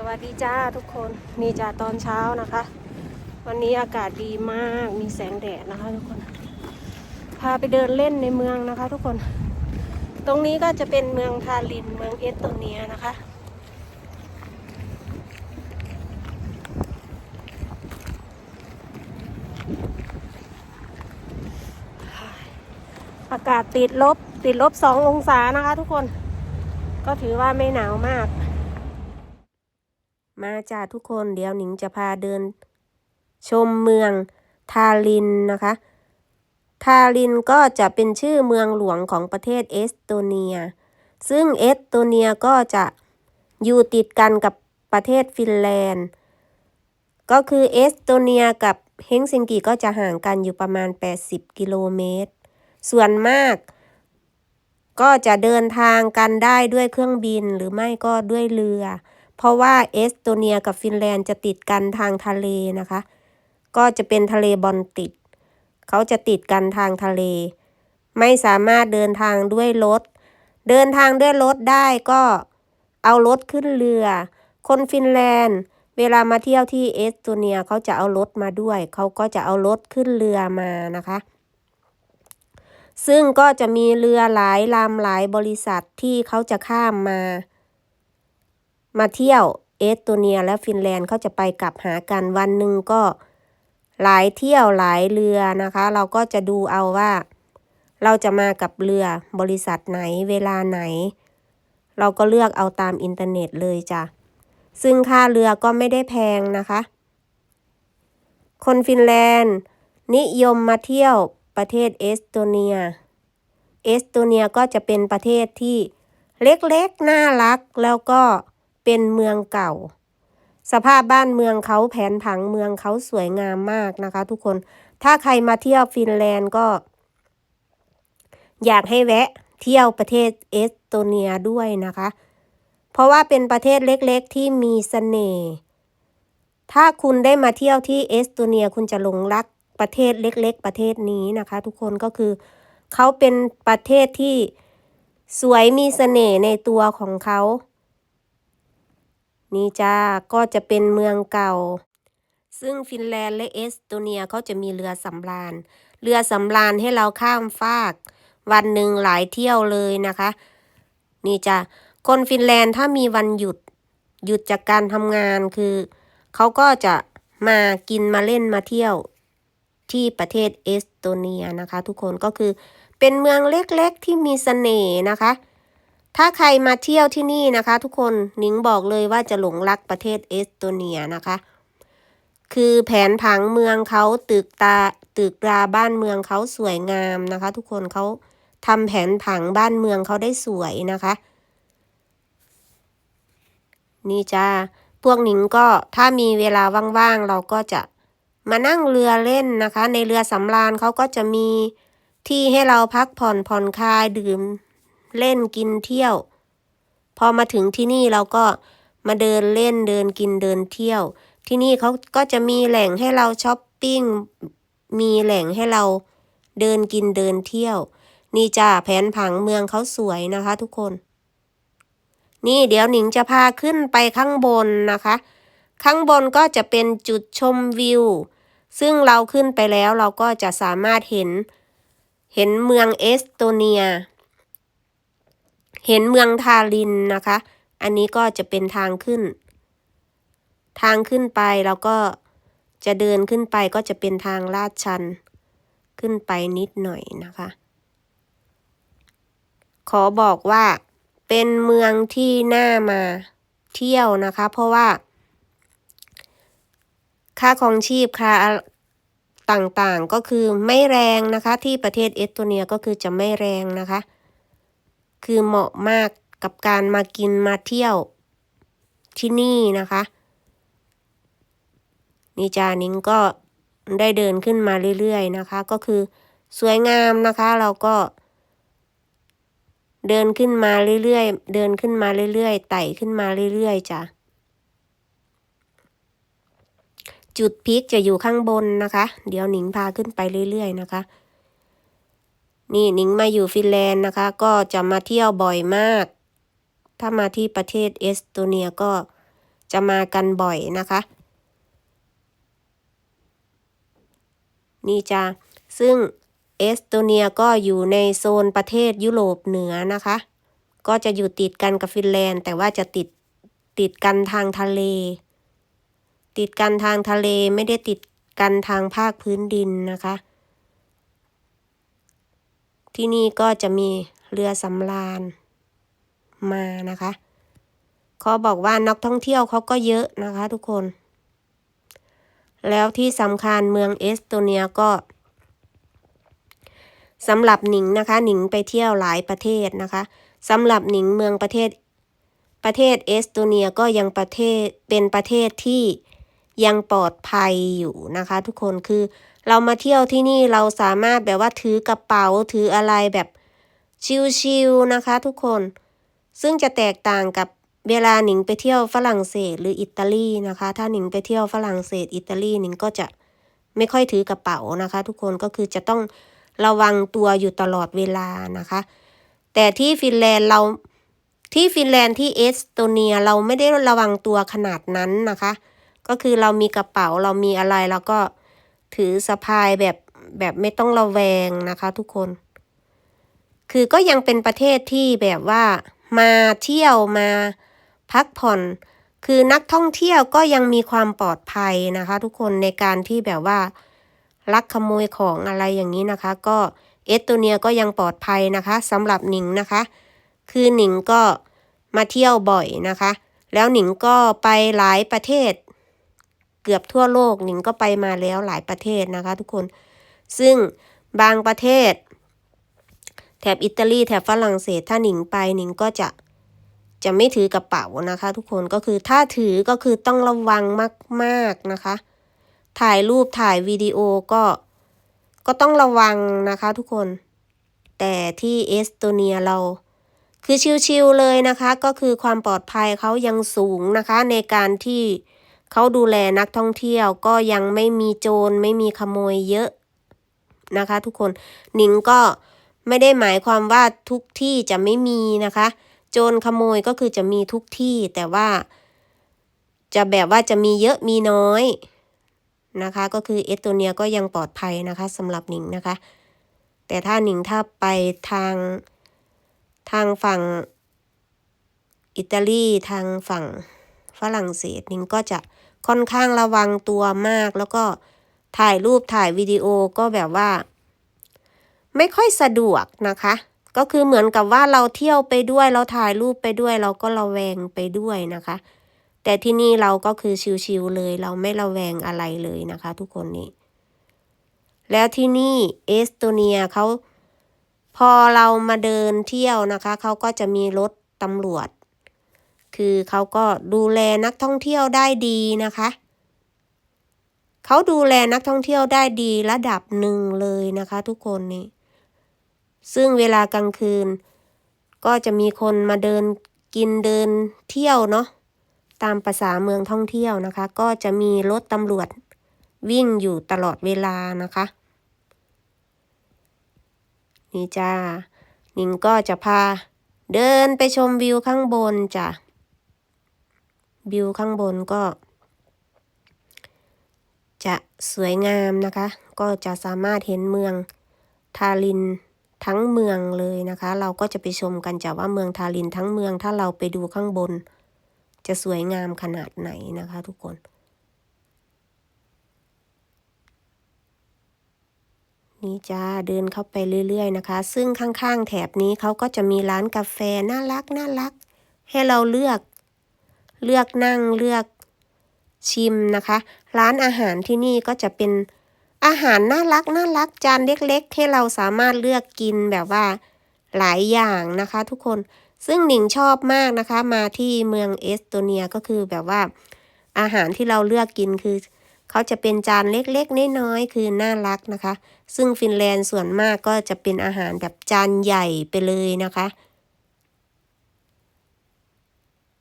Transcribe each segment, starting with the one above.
สวัสดีจ้าทุกคนนี่จ้าตอนเช้านะคะ วันนี้อากาศดีมากมีแสงแดดนะคะ ทุกคน พาไปเดินเล่นในเมืองนะคะ ทุกคน ตรงนี้ก็จะเป็นเมืองทาลินเมืองเอสโตเนียนะคะ อากาศติดลบติดลบสององศานะคะ ทุกคน ก็ถือว่าไม่หนาวมาก มาจ้าทุกคนเดี๋ยวหนิงจะพาเดิน ชมเมืองทาลินนะคะ ทาลินก็จะเป็นชื่อเมืองหลวงของประเทศเอสโตเนีย ซึ่งเอสโตเนียก็จะอยู่ติดกันกับประเทศฟินแลนด์ ก็คือเอสโตเนียกับเฮงซิงกิก็จะห่างกันอยู่ประมาณ 80 กิโลเมตร ส่วนมากก็จะเดินทางกันได้ด้วยเครื่องบินหรือไม่ก็ด้วยเรือ เพราะว่าเอสโตเนียกับฟินแลนด์จะติดกันทางทะเลนะคะ ก็จะเป็นทะเลบอลติกเขาจะติดกันทางทะเล ไม่สามารถเดินทางด้วยรถ เดินทางด้วยรถได้ก็เอารถขึ้นเรือ คนฟินแลนด์ เวลามาเที่ยวที่เอสโตเนียเขาจะเอารถมาด้วย เขาก็จะเอารถขึ้นเรือมานะคะ ซึ่งก็จะมีเรือหลายลำหลายบริษัทที่เขาจะข้ามมา มาเที่ยวเอสโตเนียและฟินแลนด์เขาจะไปกลับหากันวันหนึ่งก็หลายเที่ยวหลายเรือนะคะ เราก็จะดูเอาว่า เราจะมากับเรือบริษัทไหนเวลาไหน เราก็เลือกเอาตามอินเทอร์เน็ตเลยจ้ะซึ่งค่าเรือก็ไม่ได้แพงนะคะ คนฟินแลนด์ นิยมมาเที่ยวประเทศเอสโตเนีย เอสโตเนียก็จะเป็นประเทศที่เล็กๆ น่ารักแล้วก็ เป็นเมืองเก่า สภาพบ้านเมืองเขาแผนผังเมืองเขาสวยงามมากนะคะ ทุกคน ถ้าใครมาเที่ยวฟินแลนด์ก็ อยากให้แวะเที่ยวประเทศเอสโตเนียด้วยนะคะ เพราะว่าเป็นประเทศเล็กๆที่มีเสน่ห์ ถ้าคุณได้มาเที่ยวที่เอสโตเนียคุณจะหลงรักประเทศเล็ก ๆ ประเทศนี้นะคะ ทุกคนก็คือเขาเป็นประเทศที่สวยมีเสน่ห์ในตัวของเขา นี่จ้าก็จะเป็นเมืองเก่า ซึ่งฟินแลนด์และเอสโตเนียเขาจะมีเรือสำราญ เรือสำราญให้เราข้ามฟาก วันหนึ่งหลายเที่ยวเลยนะคะ นี่จ้ะคนฟินแลนด์ถ้ามีวันหยุดหยุดจากการทำงานคือ เขาก็จะมากินมาเล่นมาเที่ยวที่ประเทศเอสโตเนียนะคะ ทุกคนก็คือเป็นเมืองเล็กๆที่มีเสน่ห์นะคะ ถ้าใครมาเที่ยวที่นี่นะคะ ทุกคนหนิงบอกเลยว่าจะหลงรักประเทศเอสโตเนียนะคะ คือแผนผังเมืองเขาตึกตาตึกราบ้านเมืองเขาสวยงามนะคะ ทุกคนเขาทำแผนผังบ้านเมืองเขาได้สวยนะคะ นี่จ้าพวกหนิงก็ถ้ามีเวลาว่างๆเราก็จะมานั่งเรือเล่นนะคะ ในเรือสำราญเขาก็จะมีที่ให้เราพักผ่อนผ่อนคลายดื่ม เล่นกินเที่ยว พอมาถึงที่นี่เราก็มาเดินเล่นเดินกินเดินเที่ยว ที่นี่เขาก็จะมีแหล่งให้เราช้อปปิ้ง มีแหล่งให้เราเดินกินเดินเที่ยว นี่จ้าแผนผังเมืองเขาสวยนะคะทุกคน นี่เดี๋ยวหนิงจะพาขึ้นไปข้างบนนะคะ ข้างบนก็จะเป็นจุดชมวิว ซึ่งเราขึ้นไปแล้วเราก็จะสามารถเห็น เห็นเมืองเอสโตเนีย เห็นเมืองทาลินนะคะ อันนี้ก็จะเป็นทางขึ้น ทางขึ้นไปเราก็จะเดินขึ้นไปก็จะเป็นทางลาดชัน ขึ้นไปนิดหน่อยนะคะ ขอบอกว่าเป็นเมืองที่น่ามาเที่ยวนะคะ เพราะว่า ค่าครองชีพค่าต่างๆก็คือไม่แรงนะคะ ที่ประเทศเอสโตเนียก็คือจะไม่แรงนะคะ คือเหมาะมากกับการมากินมาเที่ยวที่นี่นะคะ นี่จานิงก็ได้เดินขึ้นมาเรื่อยๆนะคะ ก็คือสวยงามนะคะ เราก็ เดินขึ้นมาเรื่อยๆ เดินขึ้นมาเรื่อยๆ ไต่ขึ้นมาเรื่อยๆจ้ะจุดพีคจะอยู่ข้างบนนะคะ เดี๋ยวหนิงพาขึ้นไปเรื่อยๆนะคะ นี่นิงมาอยู่ฟินแลนด์นะคะ ก็จะมาเที่ยวบ่อยมาก ถ้ามาที่ประเทศเอสโตเนียก็จะมากันบ่อยนะคะ นี่จ้าซึ่งเอสโตเนียก็อยู่ในโซนประเทศยุโรปเหนือนะคะ ก็จะอยู่ติดกันกับฟินแลนด์ แต่ว่าจะติดติดกันทางทะเล ติดกันทางทะเลไม่ได้ติดกันทางภาคพื้นดินนะคะ ที่นี่ก็จะมีเรือสำราญมานะคะเขาบอกว่านักท่องเที่ยวเขาก็เยอะนะคะทุกคน แล้วที่สำคัญเมืองเอสโตเนียก็สำหรับหนิงนะคะ หนิงไปเที่ยวหลายประเทศนะคะสำหรับหนิงเมืองประเทศ ประเทศเอสโตเนียก็ยังประเทศเป็นประเทศที่ยังปลอดภัยอยู่นะคะ ทุกคนคือ เรามาเที่ยวที่นี่เราสามารถแบบว่าถือกระเป๋าถืออะไรแบบชิลๆนะคะทุกคน ซึ่งจะแตกต่างกับเวลาหนิงไปเที่ยวฝรั่งเศสหรืออิตาลีนะคะ ถ้าหนิงไปเที่ยวฝรั่งเศสอิตาลีหนิงก็จะไม่ค่อยถือกระเป๋านะคะ ทุกคนก็คือจะต้องระวังตัวอยู่ตลอดเวลานะคะ แต่ที่ฟินแลนด์เราที่ฟินแลนด์ที่เอสโตเนียเราไม่ได้ระวังตัวขนาดนั้นนะคะ ก็คือเรามีกระเป๋าเรามีอะไรเราก็ ถือสะพายแบบแบบไม่ต้องระแวงนะคะทุกคน คือก็ยังเป็นประเทศที่แบบว่ามาเที่ยวมาพักผ่อน คือนักท่องเที่ยวก็ยังมีความปลอดภัยนะคะ ทุกคนในการที่แบบว่าลักขโมยของอะไรอย่างนี้นะคะ ก็เอสโตเนียก็ยังปลอดภัยนะคะสำหรับหนิงนะคะ คือหนิงก็มาเที่ยวบ่อยนะคะ แล้วหนิงก็ไปหลายประเทศ กือบทั่วโลกหนิงก็ไปมาแล้วหลายประเทศนะคะทุกคน ซึ่งบางประเทศ แถบอิตาลีแถบฝรั่งเศสถ้าหนิงไปหนิงก็จะจะไม่ถือกระเป๋านะคะ ทุกคนก็คือถ้าถือก็คือต้องระวังมากๆนะคะ ถ่ายรูปถ่ายวิดีโอก็ก็ต้องระวังนะคะทุกคน แต่ที่เอสโตเนียเรา คือชิวๆเลยนะคะ ก็คือความปลอดภัยเขายังสูงนะคะในการที่ เขาดูแลนักท่องเที่ยวก็ยังไม่มีโจรไม่มีขโมยเยอะนะคะ ทุกคนหนิงก็ไม่ได้หมายความว่าทุกที่จะไม่มีนะคะ โจรขโมยก็คือจะมีทุกที่แต่ว่า จะแบบว่าจะมีเยอะมีน้อยนะคะ ก็คือเอสโตเนียก็ยังปลอดภัยนะคะสำหรับหนิงนะคะ แต่ถ้าหนิงถ้าไปทางทางฝั่งอิตาลีทางฝั่ง ฝรั่งเศสหนิงก็จะค่อนข้างระวังตัวมาก แล้วก็ถ่ายรูปถ่ายวิดีโอก็แบบว่า ไม่ค่อยสะดวกนะคะ ก็คือเหมือนกับว่าเราเที่ยวไปด้วยเราถ่ายรูปไปด้วย เราก็ระแวงไปด้วยนะคะ แต่ที่นี่เราก็คือชิวๆเลย เราไม่ระแวงอะไรเลยนะคะ ทุกคนนี่แล้วที่นี่เอสโตเนียเขาพอเรามาเดินเที่ยวนะคะ เขาก็จะมีรถตำรวจ คือเขาก็ดูแลนักท่องเที่ยวได้ดีนะคะ เขาดูแลนักท่องเที่ยวได้ดีระดับหนึ่งเลยนะคะ ทุกคนนี่ ซึ่งเวลากลางคืน ก็จะมีคนมาเดินกินเดินเที่ยวเนาะตามภาษาเมืองท่องเที่ยวนะคะ ก็จะมีรถตำรวจวิ่งอยู่ตลอดเวลานะคะ นี่จ้านิงก็จะพาเดินไปชมวิวข้างบนจ้ะ วิวข้างบนก็ จะสวยงามนะคะ ก็จะสามารถเห็นเมืองทารินทั้งเมืองเลยนะคะ เราก็จะไปชมกันจะว่าเมืองทารินทั้งเมือง ถ้าเราไปดูข้างบน จะสวยงามขนาดไหนนะคะ ทุกคน นี่จ้าเดินเข้าไปเรื่อย ๆ นะคะ ซึ่งข้างๆแถบนี้เขาก็จะมีร้านกาแฟน่ารักน่ารักให้เราเลือก เลือกนั่งเลือกชิมนะคะ ร้านอาหารที่นี่ก็จะเป็นอาหารน่ารักน่ารักจานเล็กๆ ให้เราสามารถเลือกกินแบบว่าหลายอย่างนะคะทุกคนซึ่งหนิงชอบมากนะคะ มาที่เมืองเอสโตเนียก็คือแบบว่า อาหารที่เราเลือกกินคือ เขาจะเป็นจานเล็กๆน้อยๆคือน่ารักนะคะ ซึ่งฟินแลนด์ส่วนมากก็จะเป็นอาหารแบบจานใหญ่ไปเลยนะคะ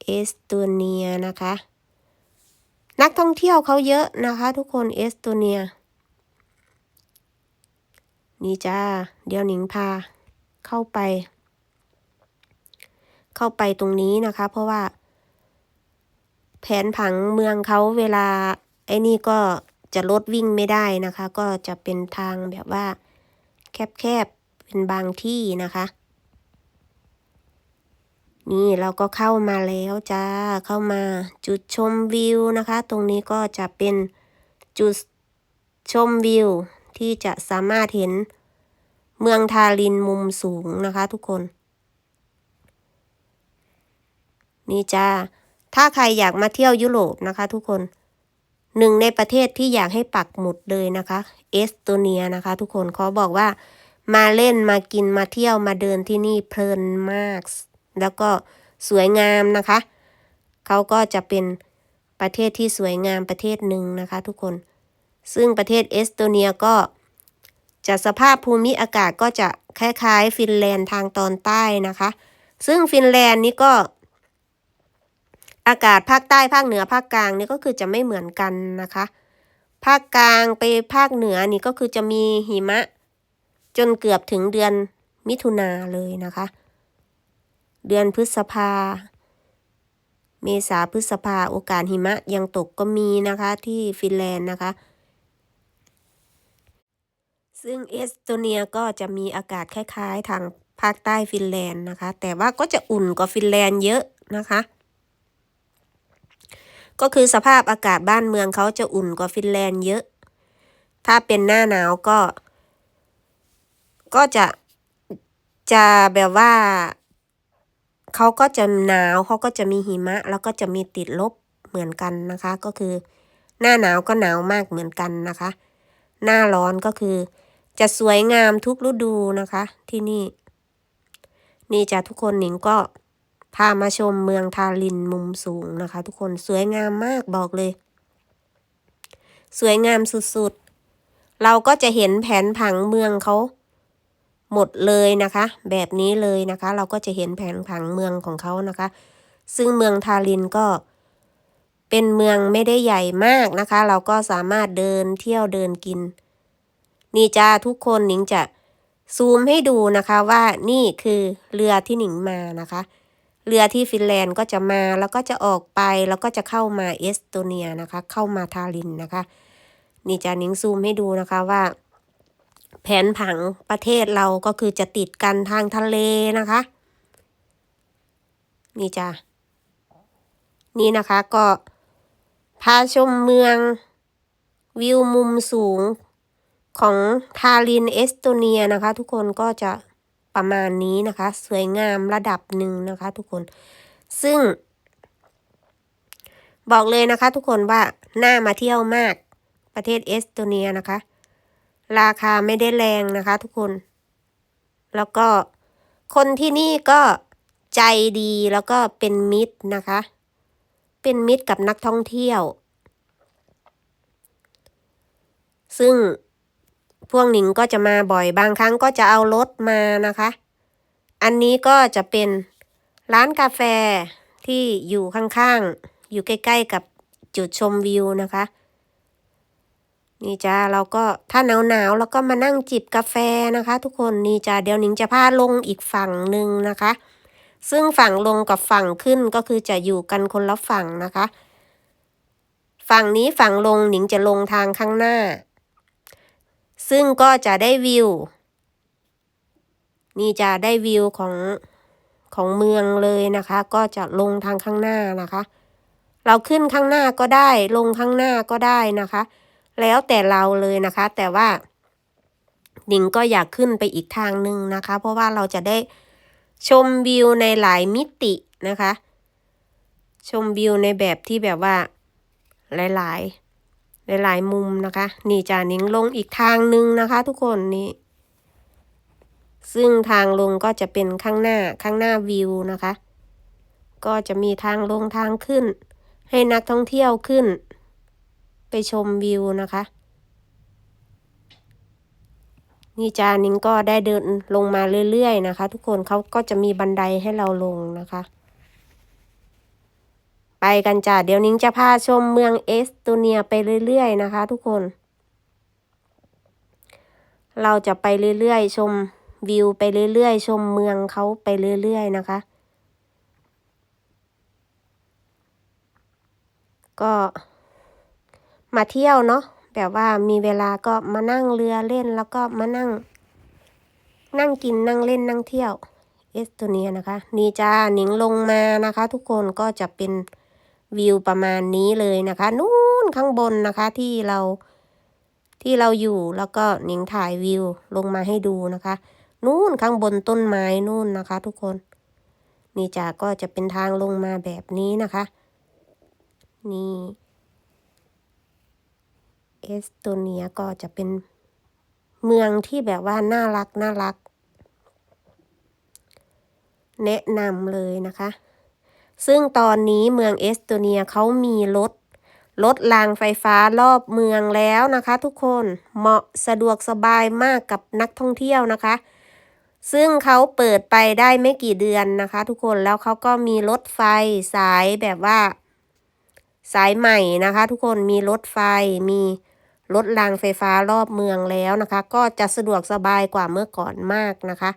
เอสโตเนียนะคะ นักท่องเที่ยวเขาเยอะนะคะทุกคนเอสโตเนีย นี่จ้า เดี๋ยวหนิงพาเข้าไป เข้าไปตรงนี้นะคะ เพราะว่า แผผนผังเมืองเขาเวลา ไอ้นี่ก็จะรถวิ่งไม่ได้นะคะ ก็จะเป็นทางแบบว่า แคบๆ เป็นบางที่นะคะ นี่เราก็เข้ามาแล้วจ้า เข้ามาจุดชมวิวนะคะ ตรงนี้ก็จะเป็นจุดชมวิว ที่จะสามารถเห็นเมืองทารินมุมสูงนะคะทุกคน นี่จ้า ถ้าใครอยากมาเที่ยวยุโรปนะคะทุกคน หนึ่งในประเทศที่อยากให้ปักหมุดเลยนะคะ เอสโตเนียนะคะ ทุกคนเขาบอกว่ามาเล่นมากินมาเที่ยวมาเดินที่นี่เพลินมาก แล้วก็สวยงามนะคะ เขาก็จะเป็นประเทศที่สวยงามประเทศหนึ่งนะคะทุกคน ซึ่งประเทศเอสโตเนียก็จะสภาพภูมิอากาศก็จะคล้ายๆ ฟินแลนด์ทางตอนใต้นะคะ ซึ่งฟินแลนด์นี่ก็อากาศภาคใต้ภาคเหนือภาคกลางนี่ก็คือจะไม่เหมือนกันนะคะ ภาคกลางไปภาคเหนือนี่ก็คือจะมีหิมะ จนเกือบถึงเดือนมิถุนาเลยนะคะ เดือนพฤษภา เมษาพฤษภาโอกาสหิมะยังตกก็มีนะคะที่ฟินแลนด์นะคะ ซึ่งเอสโตเนียก็จะมีอากาศคล้ายๆ ทางภาคใต้ฟินแลนด์นะคะ แต่ว่าก็จะอุ่นกว่าฟินแลนด์เยอะนะคะ ก็คือสภาพอากาศบ้านเมืองเขาจะอุ่นกว่าฟินแลนด์เยอะ ถ้าเป็นหน้าหนาวก็ ก็จะจะแบบว่า เขาก็จะหนาวเขาก็จะมีหิมะ แล้วก็จะมีติดลบเหมือนกันนะคะ ก็คือ หน้าหนาวก็หนาวมากเหมือนกันนะคะ หน้าร้อนก็คือ จะสวยงามทุกฤดูนะคะ ที่นี่ นี่จ้ะทุกคนหนิงก็พามาชมเมืองทารินมุมสูงนะคะ ทุกคนสวยงามมากบอกเลย สวยงามสุดๆ เราก็จะเห็นแผนผังเมืองเขา หมดเลยนะคะ แบบนี้เลยนะคะ เราก็จะเห็นแผนผังเมืองของเขานะคะ ซึ่งเมืองทารินก็เป็นเมืองไม่ได้ใหญ่มากนะคะ เราก็สามารถเดินเที่ยวเดินกิน นี่จ้าทุกคนหนิงจะซูมให้ดูนะคะว่านี่คือเรือที่หนิงมานะคะ เรือที่ฟินแลนด์ก็จะมาแล้วก็จะออกไปแล้วก็จะเข้ามาเอสโตเนียนะคะ เข้ามาทารินนะคะ นี่จะนิ้งซูมให้ดูนะคะว่า แผนผังประเทศเราก็คือจะติดกันทางทะเลนะคะ นี่จ้ะนี่นะคะก็พาชมเมืองวิวมุมสูงของทารินเอสโตเนียนะคะ ทุกคนก็จะประมาณนี้นะคะ สวยงามระดับหนึ่งนะคะ ทุกคน ซึ่ง บอกเลยนะคะ ทุกคนว่าน่ามาเที่ยวมากประเทศเอสโตเนียนะคะ ราคาไม่ได้แรงนะคะทุกคน แล้วก็คนที่นี่ก็ใจดีแล้วก็เป็นมิตรนะคะ เป็นมิตรกับนักท่องเที่ยว ซึ่งพวกหนิงก็จะมาบ่อยบางครั้งก็จะเอารถมานะคะ อันนี้ก็จะเป็นร้านกาแฟที่อยู่ข้างๆ อยู่ใกล้ ๆ กับจุดชมวิวนะคะ นี่จ้าเราก็ถ้าหนาวๆเราก็มานั่งจิบกาแฟนะคะ ทุกคนนี่จ้าเดี๋ยวนิงจะพาลงอีกฝั่งหนึ่งนะคะ ซึ่งฝั่งลงกับฝั่งขึ้นก็คือจะอยู่กันคนละฝั่งนะคะ ฝั่งนี้ฝั่งลงหนิงจะลงทางข้างหน้า ซึ่งก็จะได้วิว นี่จะได้วิวของของเมืองเลยนะคะ ก็จะลงทางข้างหน้านะคะ เราขึ้นข้างหน้าก็ได้ลงข้างหน้าก็ได้นะคะ แล้วแต่เราเลยนะคะ แต่ว่าหนิงก็อยากขึ้นไปอีกทางหนึ่งนะคะ เพราะว่าเราจะได้ชมวิวในหลายมิตินะคะ ชมวิวในแบบที่แบบว่าหลาย ๆ หลาย ๆ มุมนะคะ นี่จานิงลงอีกทางหนึ่งนะคะ ทุกคนนี่ซึ่งทางลงก็จะเป็นข้างหน้าข้างหน้าวิวนะคะ ก็จะมีทางลงทางขึ้น ให้นักท่องเที่ยวขึ้น ไปชมวิวนะคะ นี่จานิงก็ได้เดินลงมาเรื่อยๆนะคะ ทุกคนเขาก็จะมีบันไดให้เราลงนะคะ ไปกันจ้ะเดี๋ยวนิ้งจะพาชมเมืองเอสโตเนียไปเรื่อยๆนะคะ ทุกคน เราจะไปเรื่อยๆ ชมวิวไปเรื่อยๆ ชมเมืองเขาไปเรื่อยๆนะคะก็ มาเที่ยวเนาะแบบว่ามีเวลาก็มานั่งเรือเล่นแล้วก็มานั่ง นั่งกินนั่งเล่นนั่งเที่ยว เอสโตเนียนะคะ นี่จ้าหนิงลงมานะคะ ทุกคนก็จะเป็นวิวประมาณนี้เลยนะคะ นู่นข้างบนนะคะที่เราที่เราอยู่แล้วก็หนิงถ่ายวิวลงมาให้ดูนะคะ นู่นข้างบนต้นไม้นู่นนะคะ ทุกคน นี่จ้าก็จะเป็นทางลงมาแบบนี้นะคะ นี่ เอสโตเนียก็จะเป็นเมืองที่แบบว่าน่ารักน่ารัก แนะนำเลยนะคะ ซึ่งตอนนี้เมืองเอสโตเนียเขามีรถรถรางไฟฟ้ารอบเมืองแล้วนะคะ ทุกคนเหมาะสะดวกสบายมากกับนักท่องเที่ยวนะคะ ซึ่งเขาเปิดไปได้ไม่กี่เดือนนะคะ ทุกคนแล้วเขาก็มีรถไฟสายแบบว่า สายใหม่นะคะ ทุกคนมีรถไฟมี รถรางไฟฟ้ารอบเมืองแล้วนะคะ ก็จะสะดวกสบายกว่าเมื่อก่อนมากนะคะ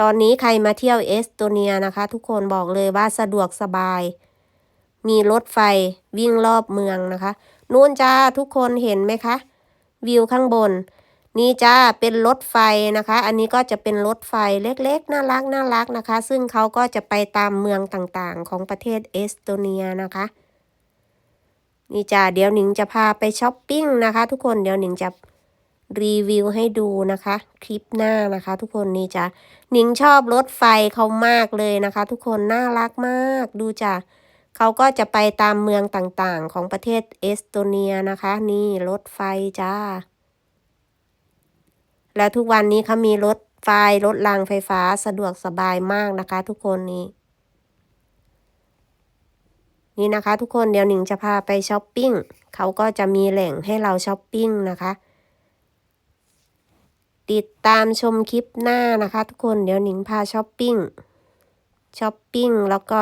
ตอนนี้ใครมาเที่ยวเอสโตเนียนะคะ ทุกคนบอกเลยว่าสะดวกสบาย มีรถไฟวิ่งรอบเมืองนะคะ นู่นจ้าทุกคนเห็นไหมคะ วิวข้างบน นี่จ้าเป็นรถไฟนะคะ อันนี้ก็จะเป็นรถไฟเล็กๆ น่ารักน่ารักนะคะ ซึ่งเขาก็จะไปตามเมืองต่างๆ ของประเทศเอสโตเนียนะคะ นี่จ้าเดี๋ยวหนิงจะพาไปช้อปปิ้งนะคะ ทุกคนเดี๋ยวหนิงจะรีวิวให้ดูนะคะ คลิปหน้านะคะ ทุกคนนี่จ้าหนิงชอบรถไฟเขามากเลยนะคะ ทุกคนน่ารักมากดูจ้าเขาก็จะไปตามเมืองต่างๆ ของประเทศเอสโตเนียนะคะ นี่รถไฟจ้า แล้วทุกวันนี้เขามีรถไฟรถรางไฟฟ้าสะดวกสบายมากนะคะ ทุกคนนี่ นี่นะคะ ทุกคนเดี๋ยวหนิงจะพาไปช้อปปิ้งเขาก็จะมีแหล่งให้เราช้อปปิ้งนะคะ ติดตามชมคลิปหน้านะคะ ทุกคนเดี๋ยวหนิงพาช้อปปิ้งช้อปปิ้งแล้วก็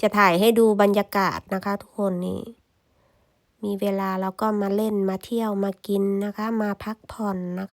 จะถ่ายให้ดูบรรยากาศนะคะ ทุกคนนี่มีเวลาเราก็มาเล่นมาเที่ยวมากินนะคะ มาพักผ่อนนะคะ